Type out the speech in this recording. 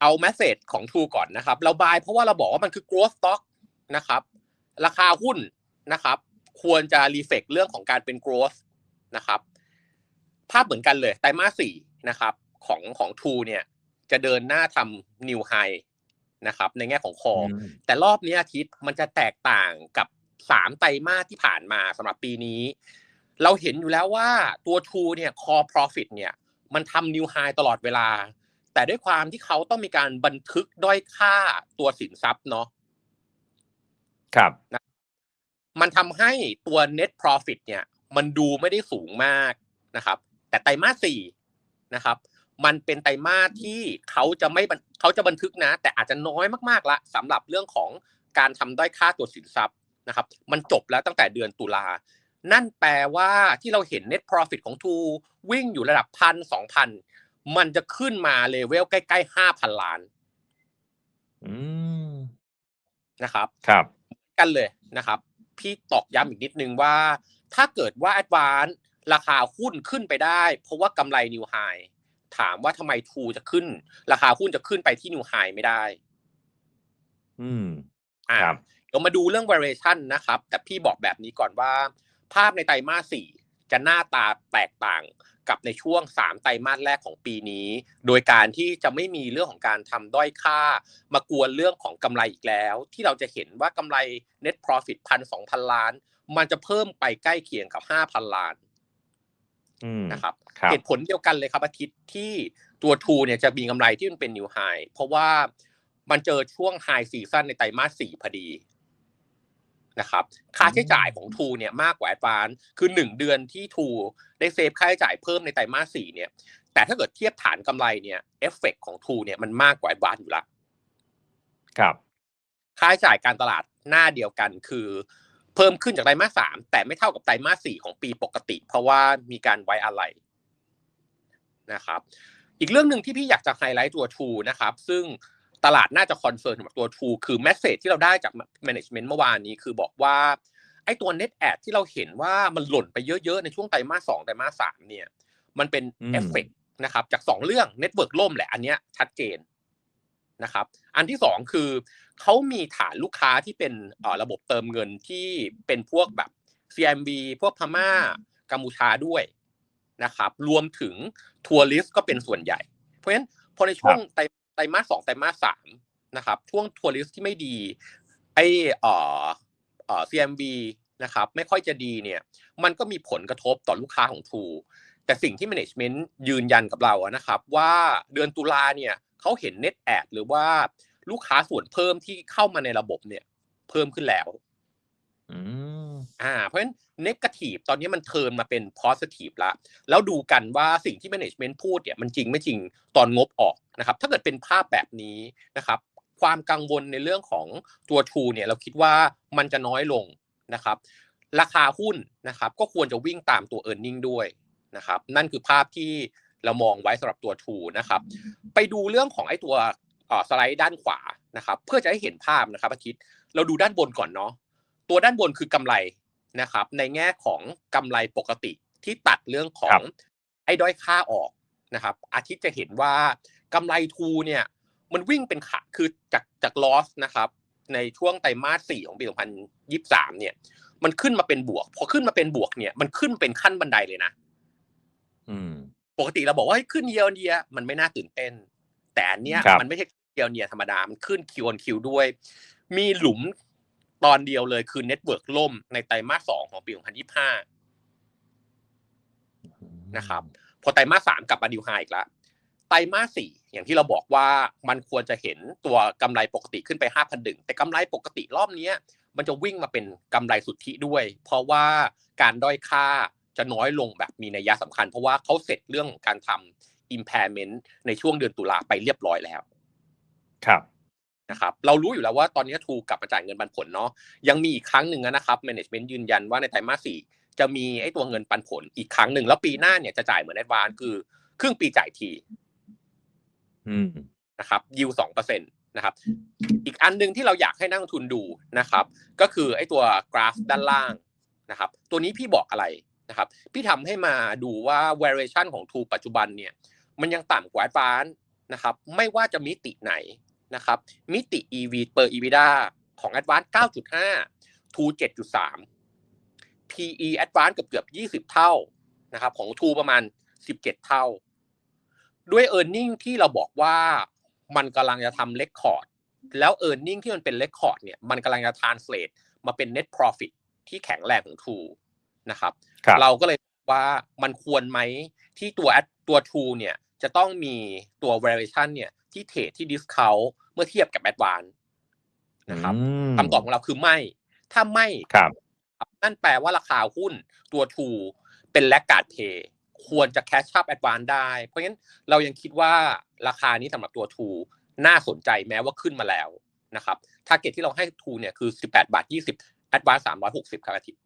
เอาแมสเซจของ True ก่อนนะครับ เราบายเพราะว่าเราบอกว่ามันคือ growth stock นะครับ ราคาหุ้นนะครับ ควรจะรีเฟกเรื่องของการเป็น growth นะครับ ภาพเหมือนกันเลยไตรมาสสี่นะครับ ของของ True เนี่ย จะเดินหน้าทำ new high นะครับ ในแง่ของคออืมแต่รอบนี้อาทิตย์มันจะแตกต่างกับสามไตรมาสที่ผ่านมาสำหรับปีนี้ เราเห็นอยู่แล้วว่าตัว True เนี่ย core profit เนี่ย มันทำ new high ตลอดเวลา แต่ด้วยความที่เขาต้องมีการบันทึกด้อยค่าตัวสินทรัพย์เนาะครับมันทำให้ตัว net profit เนี่ย มันดูไม่ได้สูงมากนะครับ แต่ไตรมาสสี่นะครับ มันเป็นไตรมาสที่เขาจะไม่บันเขาจะบันทึกนะ แต่อาจจะน้อยมากๆละสำหรับเรื่องของการทำด้อยค่าตัวสินทรัพย์นะครับ มันจบแล้วตั้งแต่เดือนตุลานั่นแปลว่าที่เราเห็น net profit ของ True วิ่งอยู่ระดับพันสองพัน มันจะขึ้นมาเลเวลใกล้ๆห้าพันล้านอืมนะครับ ครับ กันเลยนะครับ พี่ตอกย้ำอีกนิดนึงว่า ถ้าเกิดว่า Advance ราคาหุ้นขึ้นไปได้ เพราะว่ากำไร New High ถามว่าทำไมทูจะขึ้น ราคาหุ้นจะขึ้นไปที่ New High ไม่ได้ อืมอ่าครับเดี๋ยวมาดูเรื่อง variation นะครับ แต่พี่บอกแบบนี้ก่อนว่า ภาพในไตรมาสสี่ จะหน้าตาแตกต่างกับในช่วง 3 ไตรมาสแรกของปีนี้ โดยการที่จะไม่มีเรื่องของการทำด้อยค่า มากวนเรื่องของกำไรอีกแล้ว ที่เราจะเห็นว่ากำไร net profit พันสองพันล้าน มันจะเพิ่มไปใกล้เคียงกับ5,000ล้านอืมนะครับครับเหตุผลเดียวกันเลยครับอาทิตย์ที่ตัวทูเนี่ยจะมีกำไรที่มันเป็น new high เพราะว่ามันเจอช่วง high season ในไตรมาสสี่พอดี นะครับค่าใช้จ่ายของทูเนี่ยมากกว่า advance คือหนึ่งเดือนที่ทูได้เซฟค่าใช้จ่ายเพิ่มในไตรมาสสี่เนี่ยแต่ถ้าเกิดเทียบฐานกำไรเนี่ยเอฟเฟกของทูเนี่ยมันมากกว่า advance อยู่ละครับ ค่าใช้จ่ายการตลาดหน้าเดียวกันคือ เพิ่มขึ้นจากไตรมาสสามแต่ไม่เท่ากับไตรมาสสี่ของปีปกติ เพราะว่ามีการไว้อะไรนะครับ อีกเรื่องหนึ่งที่พี่อยากจะไฮไลท์ตัว True นะครับ ซึ่ง ตลาดน่าจะคอนเซิร์นกับตัว True คือแมสเซจที่เราได้จาก Management เมื่อวานนี้คือบอกว่าไอ้ตัว Net Ad ที่เราเห็นว่ามันหล่นไปเยอะๆ ในช่วงไตรมาสสองไตรมาสสามเนี่ย มันเป็นอืมเอฟเฟกนะครับจากสองเรื่อง Network ล่มแหละอันเนี้ยชัดเจนนะครับ อันที่สองคือเขามีฐานลูกค้าที่เป็นเอ่อระบบเติมเงินที่เป็นพวกแบบ CMB พวกพม่ากัมพูชาด้วยนะครับ รวมถึงทัวริสก็เป็นส่วนใหญ่ เพราะฉะนั้นพอในช่วงไตร ไตรมาสสองไตรมาสสามนะครับช่วงทัวริสที่ไม่ดีไอเอ่อเอ่อ CMB นะครับไม่ค่อยจะดีเนี่ยมันก็มีผลกระทบต่อลูกค้าของ True แต่สิ่งที่ Management ยืนยันกับเราอะนะครับว่าเดือนตุลาเนี่ยเขาเห็น Net Ad หรือว่าลูกค้าส่วนเพิ่มที่เข้ามาในระบบเนี่ยเพิ่มขึ้นแล้ว อ่าเพราะฉะนั้น negative ตอนนี้มันเทิร์นมาเป็น positive ละแล้วดูกันว่าสิ่งที่ management พูดเนี่ยมันจริงไม่จริงตอนงบออกนะครับ ถ้าเกิดเป็นภาพแบบนี้นะครับความกังวลในเรื่องของตัว True เนี่ยเราคิดว่ามันจะน้อยลงนะครับ ราคาหุ้นนะครับก็ควรจะวิ่งตามตัว e a r n i n g ด้วยนะครับนั่นคือภาพที่เรามองไว้สำหรับตัว True นะครับไปดูเรื่องของไอ้ตัวออสไลด์ด้านขวานะครับเพื่อจะให้เห็นภาพนะครับอาทิตย์เราดูด้านบนก่อนเนาะตัวด้านบนคือกำไร นะครับ ในแง่ของกำไรปกติที่ตัดเรื่องขอครังบไอ้ด้อยค่าออกนะครับ อาทิตย์จะเห็นว่ากำไรทูเนี่ย มันวิ่งเป็นขาคือจากจากลอสนะครับ ในช่วงไตรมาสสี่ของปี 2023 เนี่ย มันขึ้นมาเป็นบวก พอขึ้นมาเป็นบวกเนี่ย มันขึ้นเป็นขั้นบันไดเลยนะอืมปกติเราบอกว่าให้ขึ้นเยียร์เยียมันไม่น่าตื่นเต้น แต่อันเนี้ยครับมันไม่ใช่เยียร์เยียธรรมดา มันขึ้นคิวออนคิวด้วย มีหลุม ตอนเดียวเลยคือเน็ตเวิร์กล่มในไตรมาสสองของปี 2025 นะครับ พอไตรมาสสามกลับมาดิวไฮอีกแล้วไตรมาสสี่อย่างที่เราบอกว่ามันควรจะเห็นตัวกำไรปกติขึ้นไปห้าพันดึงแต่กำไรปกติรอบเนี้ยมันจะวิ่งมาเป็นกำไรสุทธิด้วย เพราะว่าการด้อยค่าจะน้อยลงแบบมีนัยยะสำคัญ เพราะว่าเขาเสร็จเรื่องของการทำ impairment ในช่วงเดือนตุลาไปเรียบร้อยแล้ว ครับ นะครับเรารู้อยู่แล้วว่าตอนนี้ทูกลับมาจ่ายเงินปันผลเนาะยังมีอีกครั้งหนึ่งนะครับ management ยืนยันว่าในไตรมาสสี่จะมีไอ้ตัวเงินปันผลอีกครั้งหนึ่งแล้วปีหน้าเนี่ยจะจ่ายเหมือนแอดวานคือ ครึ่งปีจ่ายทีอืมนะครับยิวสองเปอร์เซ็นต์นะครับ อีกอันหนึ่งที่เราอยากให้นักลงทุนดูนะครับ ก็คือไอ้ตัวกราฟด้านล่างนะครับ ตัวนี้พี่บอกอะไรนะครับ พี่ทำให้มาดูว่า variation ของ True ปัจจุบันเนี่ย มันยังต่ำกว่า Advance นะครับ ไม่ว่าจะมิติไหน นะครับมิติ EV per EBITDA ของ Advance 9.5 True 7.3 PE Advance เกือบเกือบ20 เท่านะครับของ True ประมาณ 17 เท่า ด้วย e a r n i n g ที่เราบอกว่ามันกำลังจะทำ record แล้ว e a r n i n g ที่มันเป็น record เนี่ยมันกำลังจะ translate มาเป็น net profit ที่แข็งแรงของ True นะครับครับเราก็เลยว่ามันควรไหมที่ตัว ad- ตัว True เนี่ย จะต้องมีตัว valuation เนี่ยที่เทรดที่ discount เมื่อเทียบกับ Advance นะครับมคำตอบของเราคือไม่ ถ้าไม่ครับนั่นแปลว่าราคาหุ้นตัว True เป็นแลกการ์ดเพย์ควรจะ cash up advance ได้ เพราะงั้นเรายังคิดว่าราคานี้สำหรับตัว True น่าสนใจแม้ว่าขึ้นมาแล้วนะครับ target ที่เราให้ True เนี่ยคือ 18 บาท 20 advance 360 ครับอาทิตย์